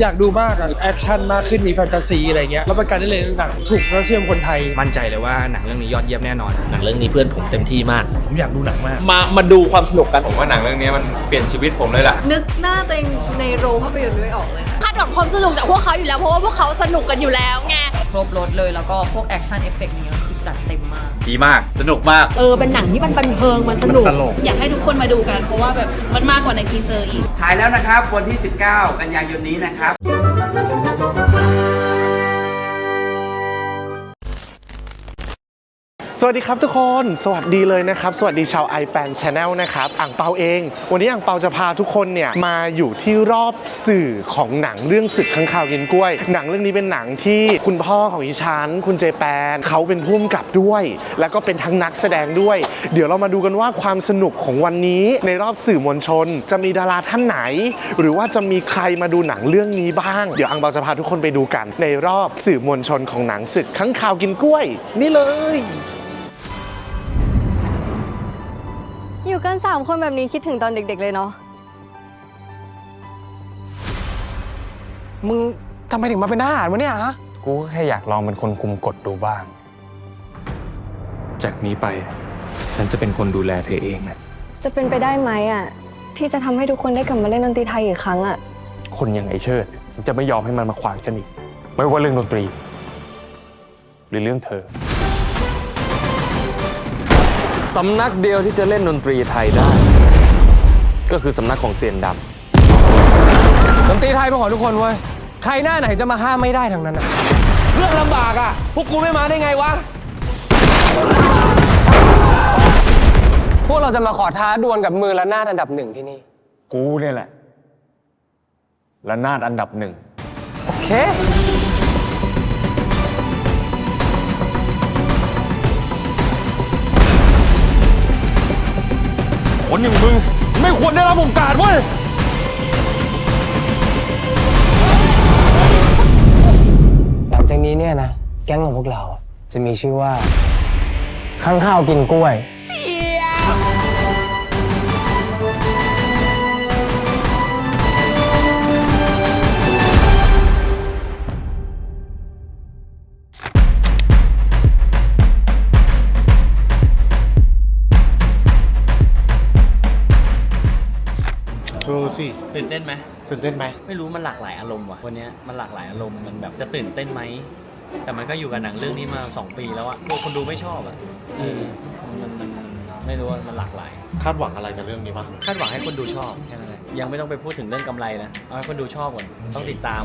อยากดูมากอะแอคชั่นมากขึ้นมีแฟนตาซีอะไรเงี้ยแล้วประกันได้เลยหนังถูกรสนิยมคนไทย มั่นใจเลยว่าหนังเรื่องนี้ยอดเยี่ยมแน่นอน หนังเรื่องนี้เพื่อนผมเต็มที่มาก ผมอยากดูหนังมาก มามาดูความสนุกกัน ผมว่าหนังเรื่องนี้มันเปลี่ยนชีวิตผมเลยล่ะ นึกหน้าตัวเองในโรงภาพยนตร์ไม่ออกเลยค่ะคาดหวังความสนุกจากพวกเขาอยู่แล้วเพราะว่าพวกเขาสนุกกันอยู่แล้วไงครบรถเลยแล้วก็พวกแอคชั่นเอฟเฟกต์นี้คือ จัดเต็มมาก ดีมาก สนุกมาก เออเป็นหนังที่มันบันเทิงมันสนุกอยากให้ทุกคนมาดูกัน เพราะว่าแบบมันมากกว่าในทีเซอร์อีก ฉายแล้วนะครับ วันที่ 19 กันยายนนี้นะครับ วัสดีครับทุกคน สวัสดีเลยนะครับ สวัสดีชาว i p a n Channel นะครับ อ่างเปาเอง วันนี้อ่างเปาจะพาทุกคนเนี่ยมาอยู่ที่รอบสื่อของหนังเรื่องศึกข้างข่าวกินกล้วย หนังเรื่องนี้เป็นหนังที่คุณพ่อของอีชัน คุณเจแปนเขาเป็นผู้กำกับด้วย แล้วก็เป็นทั้งนักแสดงด้วย เดี๋ยวเรามาดูกันว่าความสนุกของวันนี้ในรอบสื่อมวลชน จะมีดาราท่านไหน หรือว่าจะมีใครมาดูหนังเรื่องนี้บ้าง เดี๋ยวอังเปาจะพาทุกคนไปดูกัน ในรอบสื่อมวลชนของหนังศึกข้างข่าวกินกล้วย นี่เลย อยู่กัน 3 คนแบบนี้คิดถึงตอนเด็ก ๆ เลยเนาะ มึงทำไมถึงมาเป็นทหารวะเนี่ยฮะ กูก็แค่อยากลองเป็นคนคุมกฎดูบ้าง จากนี้ไป ฉันจะเป็นคนดูแลเธอเองนะ จะเป็นไปได้ไหมอะ ที่จะทำให้ทุกคนได้กลับมาเล่นดนตรีไทยอีกครั้งอะ คนอย่างไอเชิดฉันจะไม่ยอมให้มันมาขวางฉันอีก ไม่ว่าเรื่องดนตรี หรือเรื่องเธอ สำนักเดียวที่จะเล่นดนตรีไทยได้ ก็คือสำนักของเซียนดำดนตรีไทยเป็นของทุกคนเว้ย ใครหน้าไหนจะมาห้ามไม่ได้ทั้งนั้นอะเรื่องลำบากอะพวกกูไม่มาได้ไงวะ พวกเราจะมาขอท้าดวลกับมือละนาดอันดับหนึ่งที่นี่ กูเนี่ยแหละและนาดอันดับหนึ่งโอเค คนอย่างมึง ไม่ควรได้รับโอกาสเว้ย หลังจากนี้เนี่ยนะ แก๊งของพวกเราจะมีชื่อว่าข้างข้าวกินกล้วย ต้นไหมตื่นเต้นไหมไม่รู้มันหลากหลายอารมณ์ว่ะวันเนี้ยมันหลากหลายอารมณ์มันแบบจะตื่นเต้นไหมแต่มันก็อยู่กับหนังเรื่องนี้มา2ปีแล้วอะกลัวคนดูไม่ชอบอะเออมันมันมันไม่รู้ว่ามันหลากหลาย คาดหวังอะไรกับเรื่องนี้บ้างคาดหวังให้คนดูชอบแค่นั้นเลยยังไม่ต้องไปพูดถึงเรื่องกำไรนะเอาให้คนดูชอบก่อนต้องติดตาม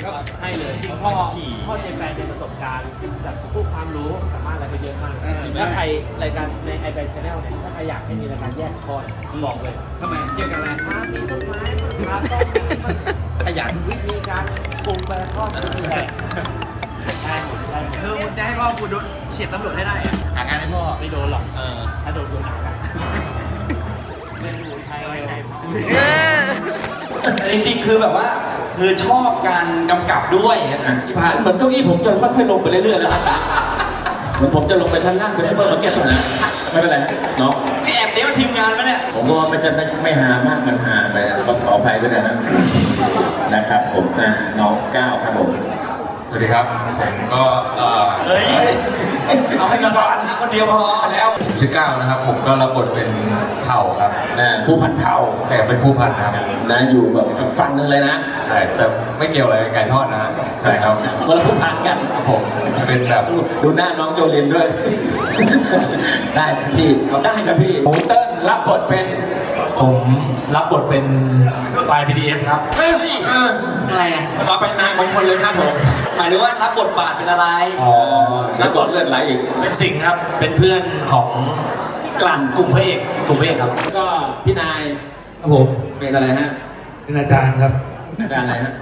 เลยพ่อพ่อเจแปนจะประสบการณ์แบบพูดความรู้สามารถอะไรไปเยอะมากถ้าใครรายการในไอแบนชาแนลเนี่ยถ้าใครอยากให้มีรายการแยกพ่อเนี่ยบอกเลยทำไมเกี่ยวกับอะไรมามีต้นไม้มาต้นขยันวิธีการปรุงไปทอดวิธีแหกได้หมดได้หมดคือมึงจะให้พ่อกูโดนเฉียดตำรวจให้ได้อะหางานให้พ่อไม่โดนหรอกเออถ้าโดนโดนหนักอะเล่นสมุนไพรไว้ใจพ่อจริงๆคือแบบว่า คือชอบการกำกับด้วยที่ผ่านเหมือนเก้าอี้ผมจะค่อยๆลงไปเรื่อยๆแล้วเหมือนผมจะลงไปชั้นล่างเป็นซูเปอร์มาร์เก็ตนะไม่เป็นไรเนาะพี่แอบเดี๋ยวทีมงานมาเนี่ยผมว่ามันจะไม่ไม่หามากมันหาไปต้องขออภัยด้วยนะนะครับ ผมนะน้องก้าวครับผมสวัสดีครับผมก็เอ่อเฮ้ยเอา ให้กระบาลคนเดียวพอแล้วชื่อก้าวนะครับ ผมก็รับบทเป็นเผ่าครับนะผู้พันเทาแต่เป็นผู้พันนะครับนะอยู่แบบอีกฝั่งหนึงเลยนะใช่แต่ไม่เกี่ยวอะไรกับไก่ทอดนะใช่ครับคนละผู้พันกัน ผมเป็นแบบ ดูหน้าน้องโจลินด้วย ได้ครับพี่เขาได้ครับพี่ผมเติ้ลรับบทเป็นผมรับบทเป็นไฟล์ PDF ครับ เฮ้ยอะไรอะเราไปนายของคนเลยครับผมหมายถึงว่ารับบทบาทเป็นอะไร อ๋อ รับบทเลือดไหลอีกเป็นสิงห์ครับเป็นเพื่อนของกลั่นกลุ่มพระเอกกลุ่มพระเอกครับก็พี่นายครับผมเป็นอะไรฮะเป็นอาจารย์ครับอาจารย์อะไรฮะ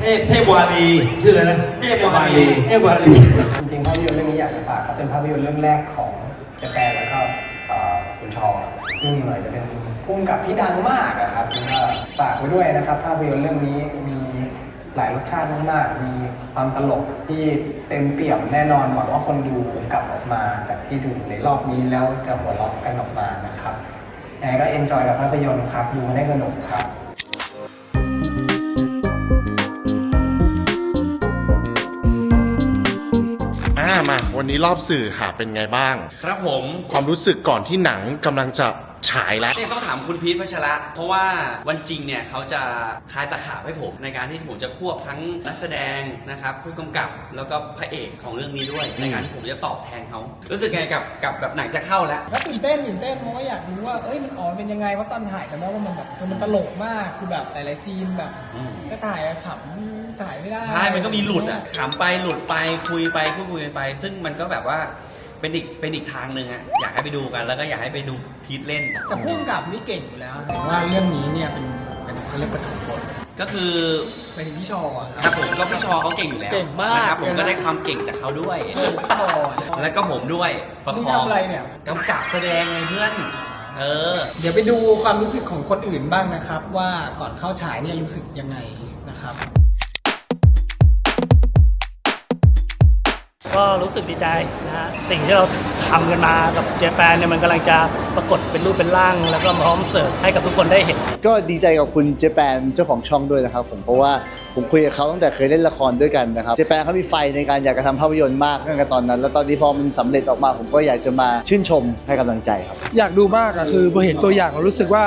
เทพเทพวาลีชื่ออะไรนะเทพวาลีเทพวาลีจริงๆภาพยนตร์เรื่องนี้อยากจะฝากครับเป็นภาพยนตร์เรื่องแรกของเจแปนแล้วก็เอ่อคุณชอซึ่งหน่อยจะเป็นพุ่มกับที่ดังมากอะครับก็ฝากไว้ด้วยนะครับ ภาพยนตร์เรื่องนี้มีหลายรสชาติมากๆมี ความตลกที่เต็มเปี่ยมแน่นอนหวังว่าคนดูผมกลับออกมาจากที่ดูในรอบนี้แล้วจะหัวเราะกันออกมานะครับยังไงก็เอนจอยกับภาพยนตร์ครับดูให้สนุกครับอ่ามาวันนี้รอบสื่อค่ะเป็นไงบ้าง ครับผม ความรู้สึกก่อนที่หนังกำลังจะ ฉายแล้ว เนี่ยต้องถามคุณพีทพัชระ เพราะว่าวันจริงเนี่ยเขาจะคลายตะขาบให้ผม ในการที่ผมจะควบทั้งนักแสดงนะครับผู้กำกับแล้วก็พระเอกของเรื่องนี้ด้วย ในการที่ผมจะตอบแทนเขารู้สึกไงกับกับแบบหนังจะเข้าแล้วก็ตื่นเต้นตื่นเต้นเพราะว่าอยากรู้ว่า เอ้ย มันออกมาเป็นยังไง เพราะตอนถ่ายจำได้ว่ามันแบบเออมันตลกมาก คือแบบหลายๆซีนแบบ อืม ก็ถ่ายอะขำถ่ายไม่ได้ ใช่ มันก็มีหลุดอะขำไปหลุดไปคุยไปพูดคุยกันไป ซึ่งมันก็แบบว่า เป็นอีกเป็นอีกทางหนึ่งอะอยากให้ไปดูกันแล้วก็อยากให้ไปดูพีทเล่น แต่พุ่งกับนี่เก่งอยู่แล้วแต่ว่าเรื่องนี้เนี่ยเป็นเป็นเขาเรียกประถมบทก็คือไปถึงพี่ชออะครับผมก็พี่ชอเขาเก่งอยู่แล้วเก่งมากนะครับผมเลยนะก็ได้ทำเก่งจากเขาด้วยเออพี่ชอแล้วก็ผมด้วยประนี่คองทำอะไรเนี่ย กำกับแสดงไงเพื่อน เออ เดี๋ยวไปดูความรู้สึกของคนอื่นบ้างนะครับ ว่าก่อนเข้าฉายเนี่ยรู้สึกยังไงนะครับ ก็รู้สึกดีใจนะฮะสิ่งที่เราทำกันมากับเจแปนเนี่ยมันกำลังจะปรากฏเป็นรูปเป็นร่าง แล้วก็พร้อมเสิร์ฟให้กับทุกคนได้เห็น ก็ดีใจกับคุณเจแปนเจ้าของช่องด้วยนะครับผมเพราะว่าผมคุยกับเขาตั้งแต่เคยเล่นละครด้วยกันนะครับเจแปนเขามีไฟในการอยากจะทำภาพยนตร์มากตั้งแต่ตอนนั้น แล้วตอนนี้พอมันสำเร็จออกมาผมก็อยากจะมาชื่นชมให้กำลังใจครับ อยากดูมากอะคือพอเห็นตัวอย่างเรารู้สึกว่า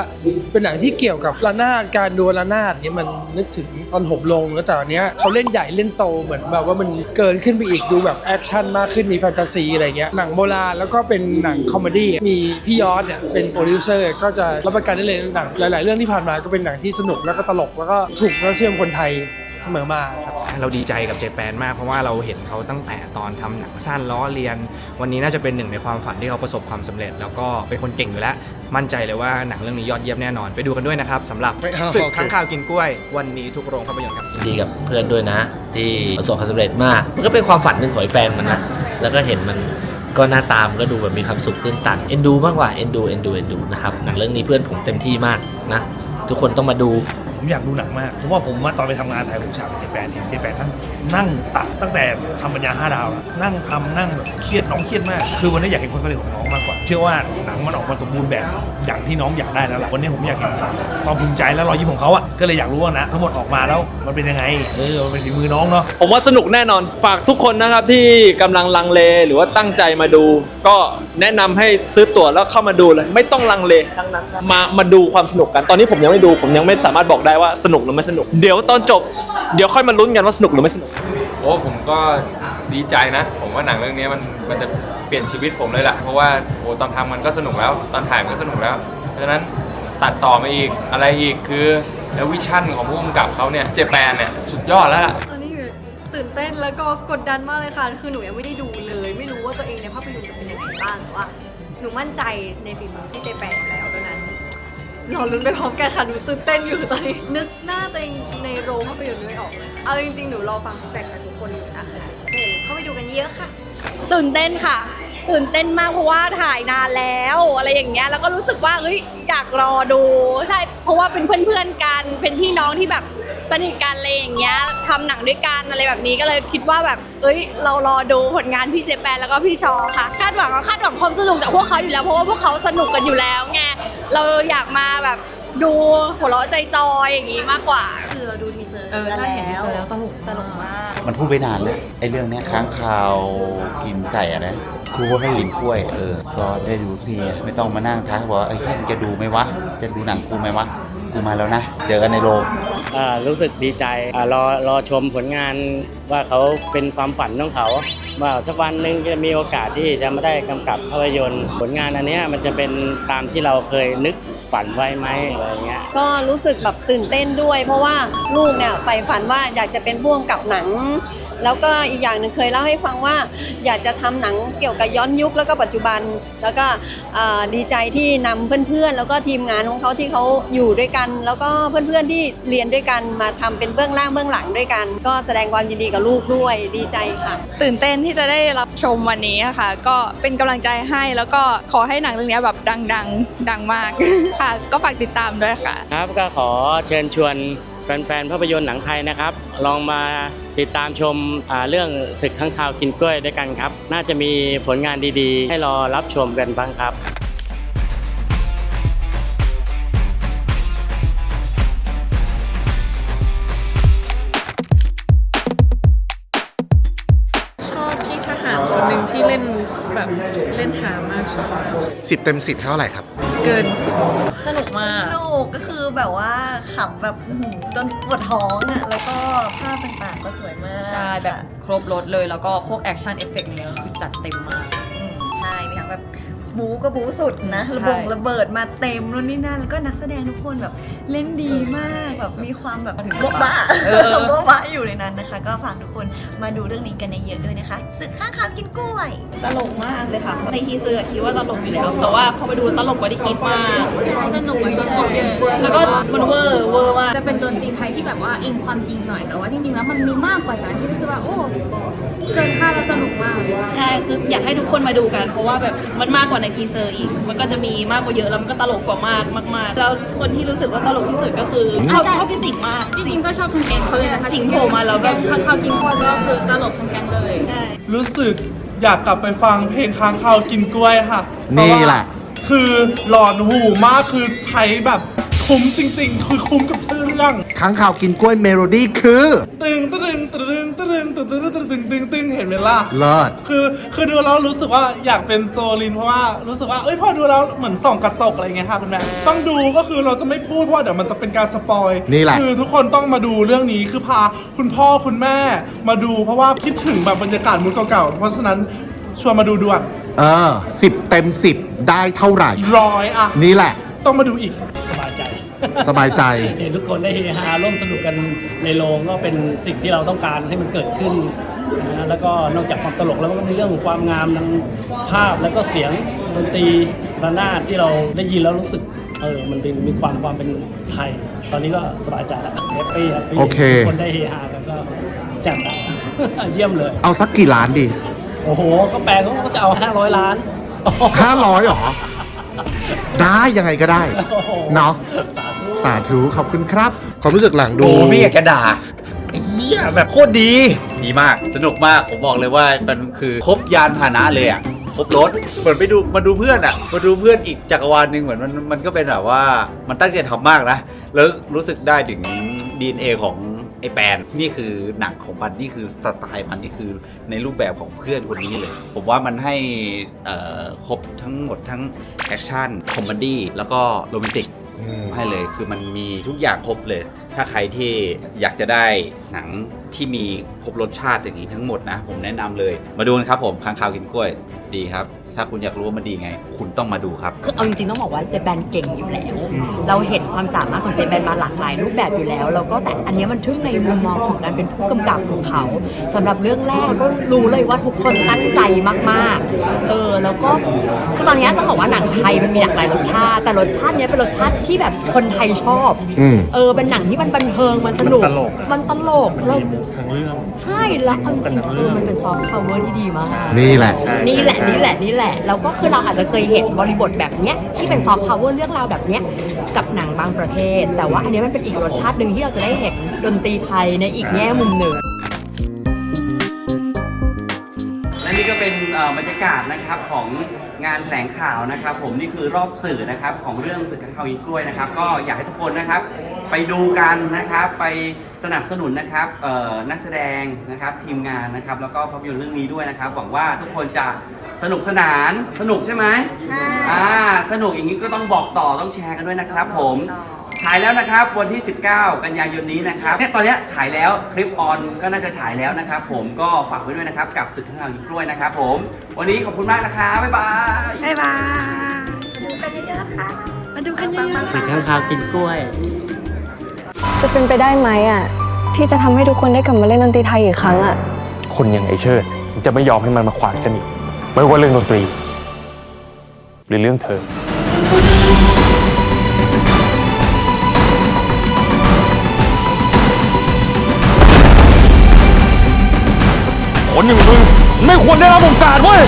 เป็นหนังที่เกี่ยวกับระนาดการดูระนาดเนี้ยมันนึกถึงตอนหบลงแล้วแต่อันเนี้ยเขาเล่นใหญ่เล่นโตเหมือนแบบว่ามันเกินขึ้นไปอีกดูแบบแอคชั่นมากขึ้นมีแฟนตาซีอะไรเงี้ยหนังโบราณแล้วก็เป็นหนังคอมเมดี้มีพี่ยอดเนี่ยเป็นโปรดิวเซอร์ก็จะรับประกันได้เลยหนังหลาย ๆ เรื่องที่ผ่านมาก็เป็นหนังที่สนุกแล้วก็ตลกแล้วก็ถูกเชื่อมคนไทย เสมอมาครับเราดีใจกับเจแปนมากเพราะว่าเราเห็นเขาตั้งแต่ตอนทำหนังสั้นล้อเลียน วันนี้น่าจะเป็นหนึ่งในความฝันที่เขาประสบความสำเร็จ แล้วก็เป็นคนเก่งอยู่แล้ว มั่นใจเลยว่าหนังเรื่องนี้ยอดเยี่ยมแน่นอนไปดูกันด้วยนะครับสำหรับไม่เอาศึกโอเคข้างข่าวกินกล้วย วันนี้ทุกโรงภาพยนตร์ครับดีกับเพื่อนด้วยนะ ที่ประสบความสำเร็จมาก มันก็เป็นความฝันหนึ่งของไอ้แปนมันนะแล้วก็เห็นมันก็หน้าตามนก็ดูแบบมีความสุขตื้นตันเอ็นดูมากกว่าเอ็นดูเอ็นดูเอ็นดูนะครับหนังเรื่องนี้เพื่อนผมเต็มที่มากนะทุกคนต้องมาดู ผมอยากดูหนังมากเพราะว่าผมว่าตอนไปทำงานถ่ายผมฉากกับเจแปนเห็นเจแปนนั่งนั่งตัดตั้งแต่ทำปัญญาห้าดาวอะนั่งทำนั่งแบบเครียดน้องเครียดมาก คือวันนี้อยากเห็นความสำเร็จของน้องมากกว่า เชื่อว่าหนังมันออกมาสมบูรณ์แบบอย่างที่น้องอยากได้แล้วล่ะวันนี้ผมอยากเห็นความภูมิใจและรอยยิ้มของเขาอะก็เลยอยากรู้ว่านะทั้งหมดออกมาแล้วมันเป็นยังไงเออมันเป็นฝีมือน้องเนาะ ผมว่าสนุกแน่นอนฝากทุกคนนะครับที่กำลังลังเลหรือว่าตั้งใจมาดู ก็แนะนำให้ซื้อตั๋วแล้วเข้ามาดูเลย ไม่ต้องลังเลมามาดูความสนุกกันตอนนี้ผมยังไม่ดู ผมยังไม่สามารถบอกได้ว่าสนุกหรือไม่สนุก เดี๋ยวตอนจบ เดี๋ยวค่อยมาลุ้นกันว่าสนุกหรือไม่สนุก โอ้ผมก็ดีใจนะ ผมว่าหนังเรื่องนี้มันมันจะเปลี่ยนชีวิตผมเลยแหละเพราะว่าโอ้ตอนทำมันก็สนุกแล้ว ตอนถ่ายมันก็สนุกแล้ว เพราะฉะนั้นตัดต่อมาอีกอะไรอีกคือแล้ววิชั่นของผู้กำกับเขาเนี่ยเจแปนเนี่ยสุดยอดแล้วล่ะ ตอนนี้อยู่ตื่นเต้นแล้วก็กดดันมากเลยค่ะ คือหนูยังไม่ได้ดูเลย ไม่รู้ว่าตัวเองในภาพยนตร์จะเป็นยังไงบ้างแต่ว่าหนูมั่นใจในฝีมือพี่เจแปนอยู่แล้วดังนั้น รอลุ้นไปพร้อมกันค่ะหนูตื่นเต้นอยู่ตอนนี้ นึกหน้าตัวเองในโรงภาพยนตร์ไม่ออกเลยเอาจริงๆ หนูรอฟังฟีดแบ็กจากทุกคนอยู่นะคะเดี๋ยวเข้าไปดูกันเยอะค่ะ ตื่นเต้นค่ะ ตื่นเต้นมากเพราะว่าถ่ายนานแล้วอะไรอย่างเงี้ยแล้วก็รู้สึกว่าเฮ้ยอยากรอดูใช่เพราะว่าเป็นเพื่อนๆกันเป็นพี่น้องที่แบบ สนิทกันอะไรอย่างเงี้ยทำหนังด้วยกันอะไรแบบนี้ก็เลยคิดว่าแบบเอ้ย เรารอดูผลงานพี่เจแปนแล้วก็พี่ชอค่ะ คาดหวังก็คาดหวังความสนุกจากพวกเขาอยู่แล้วเพราะว่าพวกเขาสนุกกันอยู่แล้วไงเราอยากมาแบบดูหัวเราะใจจอยอย่างงี้มากกว่า คือเราดูทีเซอร์เออกันใช่เห็นทีแล้วเซอร์แล้วตลกตลกมาก มันพูดไปนานแล้วไอ้เรื่องเนี้ยค้างคาวกินไก่อะไรครูก็ให้กินกล้วย เออ ก็ได้ดูทีไม่ต้องมานั่งทักบอกว่าไอ้ที่จะดูไหมวะ จะดูหนังกูไหมวะ กูมาแล้วนะ เจอกันในโรงอ่ารู้สึกดีใจอ่ารอรอชมผลงานว่าเขาเป็นความฝันของเขา ว่าสักวันหนึ่งจะมีโอกาสที่จะมาได้กำกับภาพยนตร์ ผลงานอันเนี้ยมันจะเป็นตามที่เราเคยนึกฝันไว้ไหมอะไรเงี้ย ก็รู้สึกแบบตื่นเต้นด้วย เพราะว่าลูกเนี่ยใฝ่ฝันว่าอยากจะเป็นพ่วงกับหนัง แล้วก็อีกอย่างหนึ่งเคยเล่าให้ฟังว่า อยากจะทำหนังเกี่ยวกับย้อนยุคแล้วก็ปัจจุบัน แล้วก็เอ่อดีใจที่นำเพื่อนๆ แล้วก็ทีมงานของเขาที่เขาอยู่ด้วยกัน แล้วก็เพื่อนๆที่เรียนด้วยกันมาทำเป็นเบื้องล่างเบื้องหลังด้วยกัน ก็แสดงความยินดีกับลูกด้วยดีใจค่ะ ตื่นเต้นที่จะได้รับชมวันนี้ค่ะ ก็เป็นกำลังใจให้แล้วก็ขอให้หนังเรื่องนี้แบบดังๆดังมากค่ะ ก็ฝากติดตามด้วยค่ะ ครับก็ขอเชิญชวน แฟนๆภาพยนตร์หนังไทยนะครับ ลองมาติดตามชมอ่าเรื่องศึกข้างคาวกินกล้วยด้วยกันครับ น่าจะมีผลงานดีๆ ให้รอรับชมกันบ้างครับชอบพี่ทหารคนหนึ่งที่เล่นแบบเล่นหามากชอบสิบเต็มสิบเท่าไหร่ครับ เกินสิบสนุกมาก สนุกก็คือแบบว่าขำแบบอื้อหือจนปวดท้องอะ แล้วก็ภาพต่างๆก็สวยมากใช่ แบบครบรถเลยแล้วก็พวกแอคชั่นเอฟเฟกต์เนี่ยก็คือจัดเต็มมากอืมใช่มีทั้งแบบบูก็บูสุดนะใช่ระบงระเบิดมาเต็มนู่นนี่นั่นแล้วก็นักแสดงทุกคนแบบเล่นดีมากแบบมีความแบบโบ๊ะบ้าเออโบ๊ะบ้าอยู่ในนั้นนะคะ ก็ฝากทุกคนมาดูเรื่องนี้กันเยอะๆด้วยนะคะศึกข้างคาวกินกล้วย ตลกมากเลยค่ะในทีเซอร์คิดว่าตลกอยู่แล้ว แต่ว่าพอไปดูตลกกว่าที่คิดมากสนุกกว่าตัวของเยอะแล้วก็มันเวอร์เวอร์มากจะเป็นดนตรีไทยที่แบบว่าอิงความจริงหน่อยแต่ว่าจริงๆแล้วมันมีมากกว่านั้นที่รู้สึกว่าโอ้เกินคาดและสนุกมาก ใช่คืออยากให้ทุกคนมาดูกัน เพราะว่าแบบมันมากกว่าในทีเซอร์อีก มันก็จะมีมากกว่าเยอะแล้วมันก็ตลกกว่ามากมากๆ แล้วคนที่รู้สึกว่าตลกที่สุดก็คือชอบใช่ ชอบพี่สิงห์มาก จริงๆก็ชอบทั้งแก๊งเขาเลยนะคะสิงห์โผล่มาแล้วก็แก๊งข้าวข้าวกินกล้วยก็คือตลกทั้งแก๊งเลยรู้สึกอยากกลับไปฟังเพลงค้างคาวกินกล้วยค่ะนี่แหละคือหลอนหูมากคือใช้แบบ คุ้มจริงๆ คือคุ้มกับชื่อเรื่องค้างข่าวกินกล้วยเมโลดี้คือตึงตึงตึงตึงตึงตึงตึงตึงตึงตึงเห็นไหมล่ะ เลิศ คือคือดูแล้วรู้สึกว่าอยากเป็นโจลินเพราะว่ารู้สึกว่าเอ้ยพอดูแล้วเหมือนส่องกระจกอะไรเงี้ยค่ะคุณแม่ต้องดูก็คือเราจะไม่พูดเพราะว่าเดี๋ยวมันจะเป็นการสปอยนี่แหละ คือทุกคนต้องมาดูเรื่องนี้คือพาคุณพ่อคุณแม่มาดู เพราะว่าคิดถึงแบบบรรยากาศมุดเก่าๆเพราะฉะนั้นชวนมาดูด่วนเออสิบเต็มสิบได้เท่าไหร่ ร้อยอะนี่แหละ ต้องมาดูอีก สบายใจสบายใจ เห็นทุกคนได้เฮฮาร่วมสนุกกันในโรงก็เป็นสิ่งที่เราต้องการให้มันเกิดขึ้นนะแล้วก็นอกจากความตลกแล้วก็ในเรื่องของความงามทางภาพแล้วก็เสียงดนตรีระนาดที่เราได้ยินแล้วรู้สึกเออมันเป็นมีความความเป็นไทย ตอนนี้ก็สบายใจแล้วแฮปปี้แฮปปี้โอเค ทุกคนได้เฮฮากันก็แจ่มละเยี่ยมเลย เอาสักกี่ล้านดี โอ้โห ก็แปลเขาก็จะเอา 500 ล้านห้าร้อยหรอ ได้ยังไงก็ได้เนาะสาธุขอบคุณครับ ความรู้สึกหลังดูโอ้ไม่อยากจะด่าไอ้เหี้ยแบบโคตรดี ดีมาก สนุกมาก ผมบอกเลยว่ามันคือครบยานพาหนะเลยอะ ครบรถ เหมือนไปดูมาดูเพื่อนอะ มาดูเพื่อนอีกจักรวาลหนึ่งเหมือนมันมันก็เป็นแบบว่า มันตั้งใจทำมากนะ แล้วรู้สึกได้ถึง DNA ของ ไอ้แปนนี่คือหนังของมันนี่คือสไตล์มันนี่คือในรูปแบบของเพื่อนคนนี้เลย ผมว่ามันให้ครบทั้งหมดทั้งแอคชั่นคอมเมดี้แล้วก็โรแมนติกให้เลยคือมันมีทุกอย่างครบเลย ถ้าใครที่อยากจะได้หนังที่มีครบรสชาติอย่างนี้ทั้งหมดนะ ผมแนะนำเลย มาดูกันครับผมค้างคาวกินกล้วยดีครับ ถ้าคุณอยากรู้ว่ามันดีไง คุณต้องมาดูครับ คือเอาจริงๆต้องบอกว่าเจแปนเก่งอยู่แล้ว เราเห็นความสามารถของเจแปนมาหลากหลายรูปแบบอยู่แล้ว แล้วก็แต่อันเนี้ยมันทึ่งในมุมมองของการเป็นผู้กำกับของเขาสำหรับเรื่องแรกก็รู้เลยว่าทุกคนตั้งใจมากๆ เออแล้วก็คือตอนเนี้ยต้องบอกว่าหนังไทยมันมีหลากหลายรสชาติ แต่รสชาติเนี้ยเป็นรสชาติที่แบบคนไทยชอบอืมเออเป็นหนังที่มันบันเทิงมันสนุก มันตลกอะมันตลกแล้วทั้งเรื่อง ใช่แล้วเอาจริงๆเออมันเป็นซอฟต์พาวเวอร์ที่ดีมาก นี่แหละ นี่แหละนี่แหละนี่แหละแล้วก็คือเราอาจจะเคยเห็นบริบทแบบเนี้ยที่เป็นซอฟต์พาวเวอร์เรื่องราวแบบเนี้ยกับหนังบางประเภท แต่ว่าอันนี้มันเป็นอีกรสชาติหนึ่งที่เราจะได้เห็นดนตรีไทยในอีกแง่มุมหนึ่ง และนี่ก็เป็นเอ่อบรรยากาศนะครับของงานแถลงข่าวนะครับ ผมนี่คือรอบสื่อนะครับของเรื่องศึกข้างคาวอีกล้วยนะครับ ก็อยากให้ทุกคนนะครับ ไปดูกันนะครับไปสนับสนุนนะครับเอ่อนักแสดงนะครับทีมงานนะครับ แล้วก็ภาพยนตร์เรื่องนี้ด้วยนะครับ หวังว่าทุกคนจะ สนุกสนานสนุกใช่ไหมใช่อ่าสนุกอย่างนี้ก็ต้องบอกต่อต้องแชร์กันด้วยนะครับ ผมฉายแล้วนะครับวันที่ 19 กันยายนนี้นะครับเนี่ยตอนเนี้ยฉายแล้วคลิปออนก็น่าจะฉายแล้วนะครับ ผมก็ฝากไว้ด้วยนะครับกับศึกข้างเรายิงกล้วยนะครับ ผม วันนี้ขอบคุณมากนะครับบ๊ายบาย บ๊ายบายมาดูกันเยอะๆนะคะ มาดูกันเยอะๆสึกข้างคาวกินกล้วย จะเป็นไปได้ไหมอะ ที่จะทำให้ทุกคนได้กลับมาเล่นดนตรีไทยอีกครั้งอะ คนอย่างไอเชิดฉันจะไม่ยอมให้มันมาขวางฉันอีก ไม่ว่าเรื่องดนตรี หรือเรื่องเธอ คนอย่างมึงไม่ควรได้รับโอกาสเว้ย